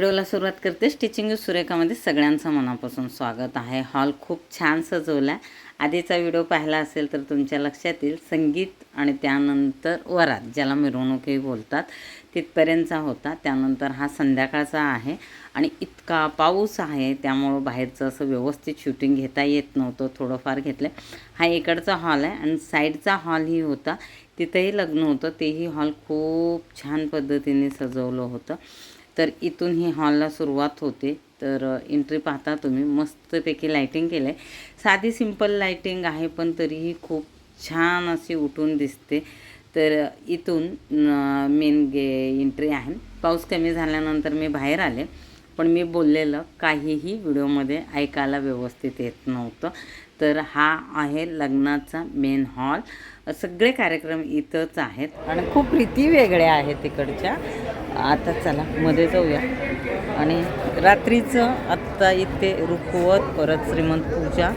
व्हिडिओला सुरुवात करते. स्टिचिंग सुरेखामध्ये सगळ्यांचं मनापासून स्वागत आहे. हॉल खूप छान सजवला आहे आधीचा व्हिडिओ पाहिला असेल तर तुमच्या लक्षात येईल. संगीत आणि त्यानंतर वरात ज्याला मिरवणुकही बोलतात तिथपर्यंतचा होता. त्यानंतर हा संध्याकाळचा आहे आणि इतका पाऊस आहे त्यामुळं बाहेरचं असं व्यवस्थित शूटिंग घेता येत नव्हतं. थोडंफार घेतलं हा इकडचा हॉल आहे आणि साईडचा हॉलही होता. तिथंही लग्न होतं. तेही हॉल खूप छान पद्धतीने सजवलं होतं. तर इथून ही हॉलला सुरुवात होते. तर एंट्री पाहता तुम्ही. मस्तपैकी लाईटिंग केलं आहे साधी सिंपल लाईटिंग आहे पण तरीही खूप छान अशी उठून दिसते. तर इथून मेन गे एंट्री आहे. पाऊस कमी झाल्यानंतर मी बाहेर आले. पण मी बोललेलं काहीही व्हिडिओमध्ये ऐकायला व्यवस्थित येत नव्हतं. तर हा आहे लग्नाचा मेन हॉल सगळे कार्यक्रम इथंच आहेत आणि खूप रीती वेगळ्या आहेत तिकडच्या आता चला मध्ये जाऊया. आणि रात्रीचं आत्ता इथे रुखवत परत श्रीमंत पूजा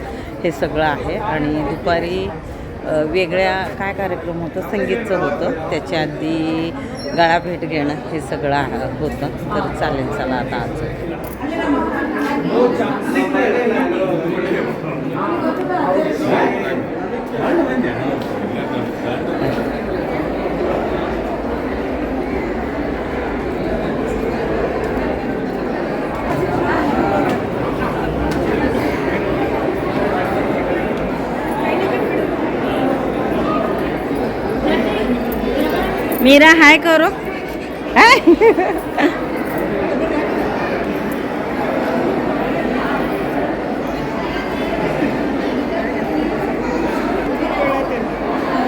हे सगळं आहे. आणि दुपारी वेगळ्या काय कार्यक्रम होतं? संगीतचं होतं. त्याच्या आधी गळा भेट घेणं हे सगळं होतं. तर चालेल चला आता आज. मीरा हाय करो. हाय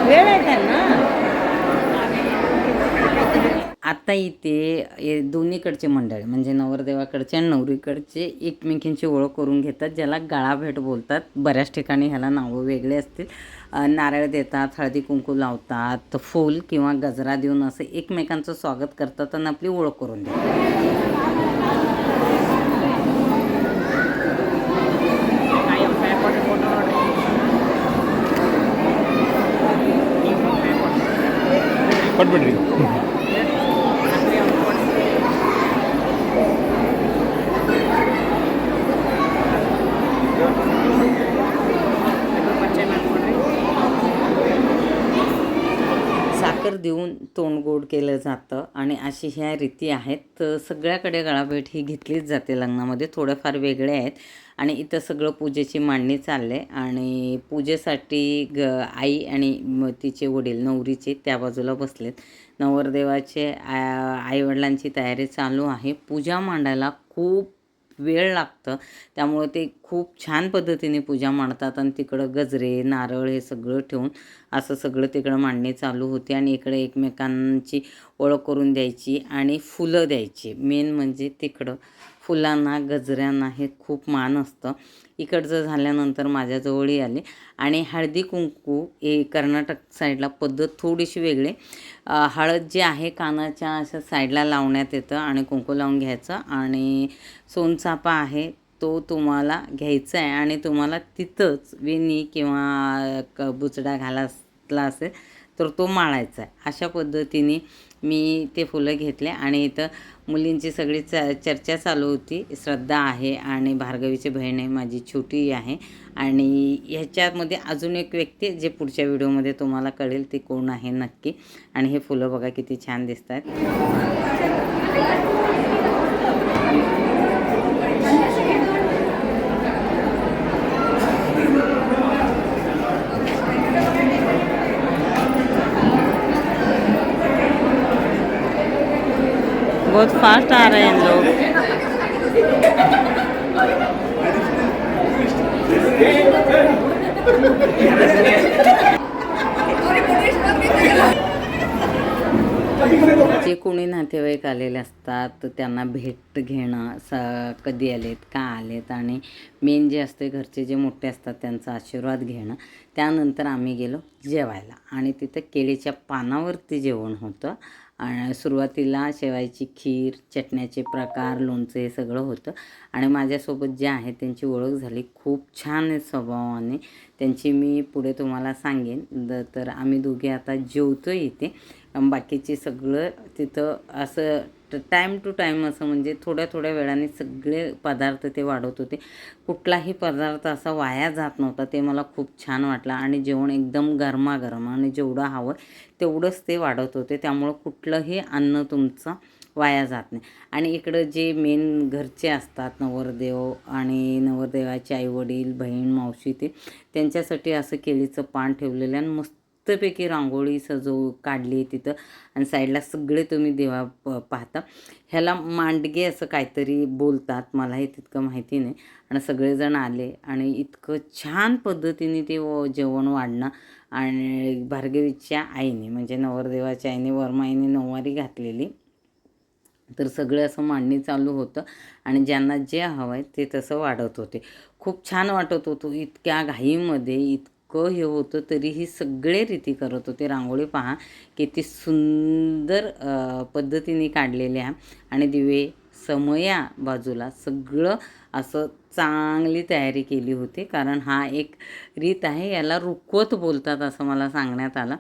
वेळ आहे त्यांना आता इथे दोन्हीकडचे मंडळी म्हणजे नवरदेवाकडचे आणि नवरीकडचे एकमेकींची ओळख करून घेतात ज्याला गाळाभेट बोलतात. बऱ्याच ठिकाणी ह्याला नावं वेगळे असतील. नारळ देतात हळदी कुंकू लावतात फूल किंवा गजरा देऊन असं एकमेकांचं स्वागत करतात आणि आपली ओळख करून देतात. पटपटरी तोंड गोड केलं जातं आणि अशी ह्या रीती आहेत. तर सगळ्याकडे गळाभेट ही घेतलीच जाते लग्नामध्ये. थोड्याफार वेगळे आहेत. आणि इथं सगळं पूजेची मांडणी चालले आणि पूजेसाठी ग आई आणि तिचे वडील नवरीचे त्या बाजूला बसलेत. नवरदेवाचे आईवडिलांची तयारी चालू आहे. पूजा मांडायला खूप वेळ लागतं. त्यामुळे ते खूप छान पद्धतीने पूजा मांडतात आणि तिकडं गजरे नारळ हे सगळं ठेवून असं सगळं तिकडं मांडणी चालू होते आणि इकडे एकमेकांची ओळख करून द्यायची आणि फुलं द्यायची. मेन म्हणजे तिकडं फुलांना गजऱ्यांना हे खूप मान असतं. इकडचं झाल्यानंतर माझ्याजवळही आले आणि हळदी कुंकू हे कर्नाटक साईडला पद्धत थोडीशी वेगळी. हळद जी आहे कानाच्या अशा साईडला लावण्यात येतं आणि कुंकू लावून घ्यायचं आणि सोनचापा आहे तो तुम्हाला घ्यायचा आहे आणि तुम्हाला तिथंच वेणी किंवा क बुचडा घालासला असेल तर तो माळायचा आहे अशा पद्धतीने मी ते फुलं घेतले आणि इथं मुलींची सगळी च चर्चा चालू होती. श्रद्धा आहे आणि भार्गवीची बहीण आहे माझी छोटी आहे. आणि ह्याच्यामध्ये अजून एक व्यक्ती जे पुढच्या व्हिडिओमध्ये तुम्हाला कळेल ते कोण आहे नक्की. आणि हे फुलं बघा किती छान दिसत आहेत बहुत फास्ट आ रहे हैं लोग। जे कोणी नातेवाईक आलेले असतात तर त्यांना भेट घेणं स कधी आलेत का आलेत आणि मेन जे असते घरचे जे मोठे असतात त्यांचा आशीर्वाद घेणं. त्यानंतर आम्ही गेलो जेवायला. आणि तिथं केळीच्या पानावरती जेवण होतं. सुरुवातीला शेवायची खीर चटण्याचे प्रकार लोणचं हे सगळं होतं. आणि माझ्यासोबत जे आहे त्यांची ओळख झाली खूप छान आहे स्वभावाने. त्यांची मी पुढे तुम्हाला सांगेन. द तर आम्ही दोघे आता जेवतो इथे. बाकीचे सगळं तिथं असं टाईम टू टाईम असं म्हणजे थोड्या थोड्या वेळाने सगळे पदार्थ ते वाढवत होते. कुठलाही पदार्थ असा वाया जात नव्हता ते मला खूप छान वाटलं. आणि जेवण एकदम गरमागरम आणि जेवढं हवं तेवढंच ते वाढवत होते. त्यामुळं कुठलंही अन्न तुमचं वाया जात नाही. आणि इकडं जे मेन घरचे असतात नवरदेव आणि नवरदेवाचे आईवडील बहीण मावशी ते त्यांच्यासाठी असं केळीचं पान ठेवलेलं आणि मस्त मस्तपैकी रांगोळी सजव काढली आहे तिथं. आणि साईडला सगळे तुम्ही देवा प पाहता. ह्याला मांडगे असं काहीतरी बोलतात मलाही तितकं माहिती नाही. आणि सगळेजण आले आणि इतकं छान पद्धतीने ते व- जेवण वाढणं आणि भार्गवीच्या आईने म्हणजे नवरदेवाच्या आईने वरमाईने नऊवारी घातलेली. तर सगळं असं मांडणी चालू होतं आणि ज्यांना जे हवं आहे ते तसं वाढत होते. खूप छान वाटत होतो. इतक्या घाईमध्ये इतकं हे होतं तरीही सगळे रीती करत होते. रांगोळी पहा किती सुंदर पद्धतीने काढलेले आहे आणि दिवे समया बाजूला सगळं असं चांगली तयारी केली होती. कारण हा एक रीत आहे याला रुकवत बोलतात असं मला सांगण्यात आलं.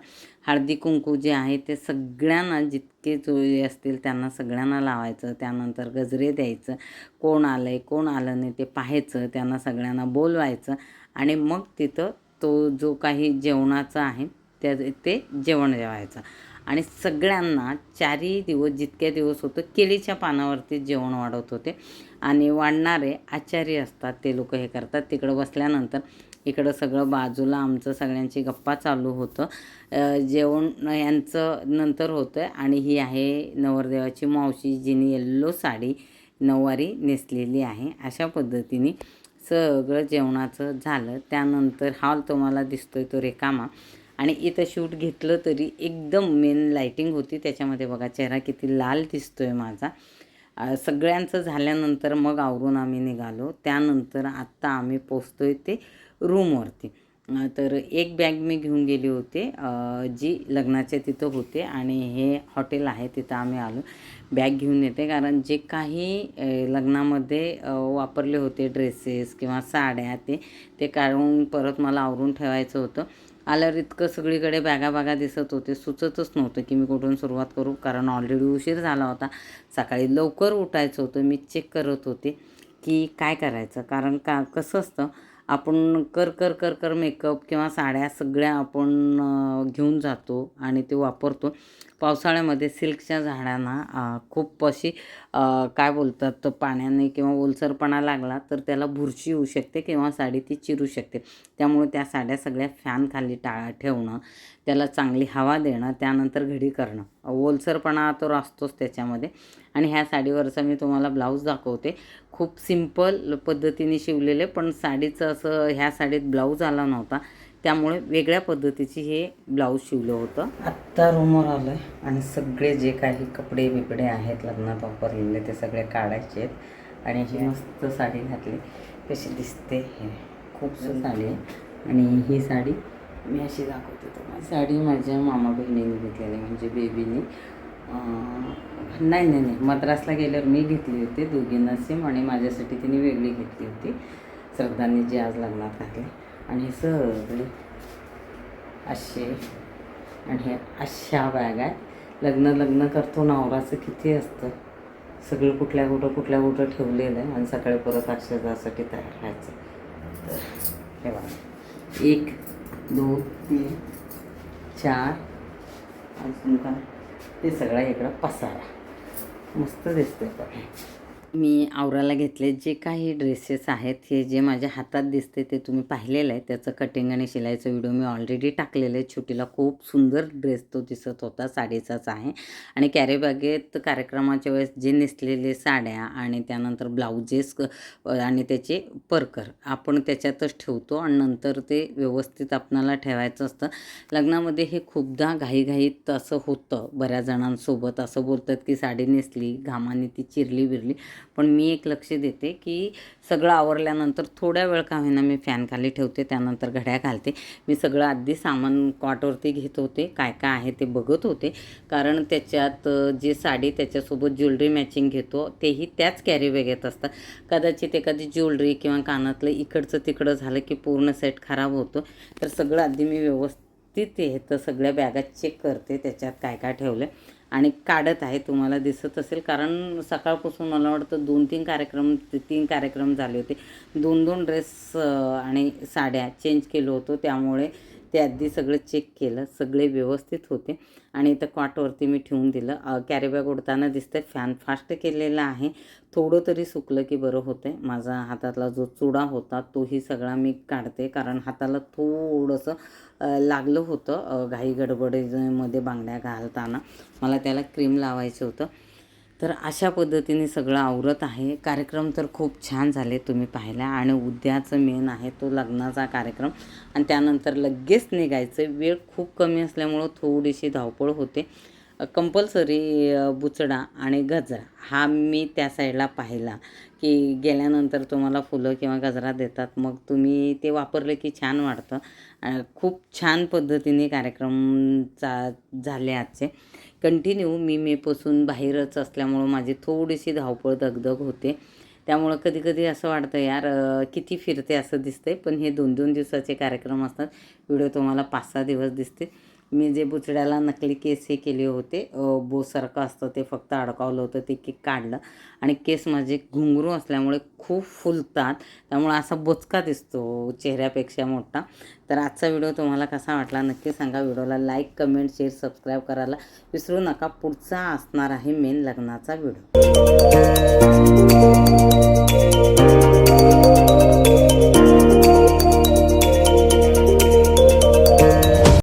हळदी कुंकू जे आहे ते सगळ्यांना जितके जोडे असतील त्यांना सगळ्यांना लावायचं त्यानंतर गजरे द्यायचं कोण आलं आहे कोण आलं नाही ते पाहायचं त्यांना सगळ्यांना बोलवायचं आणि मग तिथं तो जो काही जेवणाचा आहे त्या ते जेवण जेवायचं. आणि सगळ्यांना चारही दिवस जितक्या दिवस होतं केळीच्या पानावरती जेवण वाढवत होते. आणि वाढणारे आचारी असतात ते लोक हे करतात. तिकडं बसल्यानंतर इकडं सगळं बाजूला आमचं सगळ्यांची गप्पा चालू होतं. जेवण यांचं नंतर होतं आणि ही आहे नवरदेवाची मावशी जिने येल्लो साडी नऊवारी नेसलेली आहे. अशा पद्धतीने सगळं जेवणाचं झालं. त्यानंतर हॉल तुम्हाला दिसतोय तो रेकामा. आणि इथं शूट घेतलं तरी एकदम मेन लाईटिंग होती. त्याच्यामध्ये बघा चेहरा किती लाल दिसतोय माझा. सगळ्यांचं झाल्यानंतर मग आवरून आम्ही निघालो. त्यानंतर आत्ता आम्ही पोचतोय ते रूमवरती तर एक बॅग मी घेऊन गेली होते जी लग्नाच्या तिथं होते आणि हे हॉटेल आहे तिथं आम्ही आलो. बॅग घेऊन येते कारण जे काही लग्नामध्ये वापरले होते ड्रेसेस किंवा साड्या ते ते काढून परत मला आवरून ठेवायचं होतं. आल्यावर इतकं सगळीकडे बॅगा बॅगा दिसत होते. सुचतच नव्हतं की मी कुठून सुरुवात करू कारण ऑलरेडी उशीर झाला होता. सकाळी लवकर उठायचं होतं. मी चेक करत होते की काय करायचं. कारण का कसं असतं आपण कर कर कर कर मेकअप किंवा साड्या सगळ्या आपण घेऊन जातो आणि ते वापरतो. पावसाळ्यामध्ये सिल्कच्या झाडांना खूप अशी काय बोलतात तर पाण्याने किंवा ओलसरपणा लागला तर त्याला बुरशी होऊ शकते किंवा साडी ती चिरू शकते. त्यामुळे त्या साड्या सगळ्या फॅनखाली टाळा ठेवणं त्याला चांगली हवा देणं त्यानंतर घडी करणं. ओलसरपणा तर असतोच त्याच्यामध्ये. आणि ह्या साडीवरचा मी तुम्हाला ब्लाऊज दाखवते. खूप सिंपल पद्धतीने शिवलेले पण साडीचं असं ह्या साडीत ब्लाऊज आला नव्हता. त्यामुळे वेगळ्या पद्धतीची हे ब्लाऊज शिवलं होतं. आत्ता रूमवर आलं आहे आणि सगळे जे काही कपडे बिपडे आहेत लग्नात वापरलेले ते सगळे काढायचे आहेत. आणि ही मस्त साडी घातली. कशी दिसते हे. खूप साडी आहे. आणि ही साडी मी अशी दाखवते तुम्हाला. साडी माझ्या मामा बहिणीने घेतलेली म्हणजे बेबीने नाही नाही नाही. मद्रासला गेल्यावर मी घेतली होती. दोघींना सेम आणि माझ्यासाठी तिने वेगळी घेतली होती. श्रद्धांनी जी आज लग्नात घातली. आणि हे सगळे असे आणि हे अशा बॅग आहे लग्न लग्न करतो नवराचं किती असतं. सगळं कुठल्या कुठं कुठल्या कुठं ठेवलेलं आहे. आणि सकाळी परत अक्षरासाठी तयार व्हायचं तर हे बघा. एक दोन तीन चार. अजून काय? ते सगळा इकडं पसारा. मस्त दिसतंय पण मी आवराला घेतले जे काही ड्रेसेस आहेत हे जे माझ्या हातात दिसते ते तुम्ही पाहिलेलं आहे. त्याचं कटिंग आणि शिलाईचा व्हिडिओ मी ऑलरेडी टाकलेलं आहे. छोटीला खूप सुंदर ड्रेस तो दिसत होता साडीचाच आहे. आणि कॅरेबॅगेत कार्यक्रमाच्या वेळेस जे नेसलेले साड्या आणि त्यानंतर ब्लाउजेस आणि त्याचे परकर आपण त्याच्यातच ठेवतो आणि नंतर ते व्यवस्थित आपणाला ठेवायचं असतं. लग्नामध्ये हे खूपदा घाईघाईत असं होतं. बऱ्याच जणांसोबत असं बोलतात की साडी नेसली घामाने ती चिरली बिरली पण मी एक लक्ष देते की सगळं आवरल्यानंतर थोड्या वेळ का होईना मी फॅन खाली ठेवते त्यानंतर घड्या घालते. मी सगळं आधी सामान कॉटवरती घेत होते काय काय आहे ते बघत होते. कारण त्याच्यात जे साडी त्याच्यासोबत ज्वेलरी मॅचिंग घेतो तेही त्याच कॅरी बॅगेत असतात. कदाचित एखादी ज्वेलरी किंवा कानातलं इकडचं तिकडं झालं की पूर्ण सेट खराब होतो. तर सगळं आधी मी व्यवस्थित येतं तर सगळ्या बॅगा चेक करते त्याच्यात काय काय ठेवलं आणि काढत आहे तुम्हाला दिसत असेल. कारण सकाळपासून मला वाटतं दोन तीन कार्यक्रम ते तीन कार्यक्रम झाले होते. दोन दोन ड्रेस आणि साड्या चेंज केलं होतं. त्यामुळे ते आधी सगळं चेक केलं सगळे व्यवस्थित होते. आणि इथं कॉटवरती मी ठेवून दिलं. कॅरी बॅग उडताना दिसतंय फॅन फास्ट केलेला आहे. थोडं तरी सुकलं की बरं होतं माझा हातातला जो चुडा होता तोही सगळा मी काढते. कारण हाताला थोडंसं लागलं होतं घाई गडबडीमध्ये बांगड्या घालताना. मला त्याला क्रीम लावायचं होतं. तर अशा पद्धतीने सगळं आवरत आहे. कार्यक्रम तर खूप छान झाले तुम्ही पाहिला आणि उद्याचं मेन आहे तो लग्नाचा कार्यक्रम. आणि त्यानंतर लगेच निघायचं. वेळ खूप कमी असल्यामुळं थोडीशी धावपळ होते. कंपल्सरी बुचडा आणि गजरा हा मी त्या साईडला पाहिला की गेल्यानंतर तुम्हाला फुलं किंवा गजरा देतात मग तुम्ही ते वापरलं की छान वाटतं. खूप छान पद्धतीने कार्यक्रम चा झाले आजचे. कंटिन्यू मी मेपासून बाहेरच असल्यामुळं माझी थोडीशी धावपळ दगदग होते. त्यामुळं कधी कधी असं वाटतं यार किती फिरते असं दिसतंय. पण हे दोन दोन दिवसाचे कार्यक्रम असतात. व्हिडिओ तुम्हाला पाच सहा दिवस दिसते मी जे बुचड्याला नकली केस हे केले होते बोसारखं असतं ते फक्त अडकावलं होतं ते केक काढलं. आणि केस माझे घुंगरू असल्यामुळे खूप फुलतात त्यामुळे असा बोचका दिसतो चेहऱ्यापेक्षा मोठा. तर आजचा व्हिडिओ तुम्हाला कसा वाटला नक्की सांगा. व्हिडिओला लाईक कमेंट शेअर सबस्क्राईब करायला विसरू नका. पुढचा असणार आहे मेन लग्नाचा व्हिडिओ.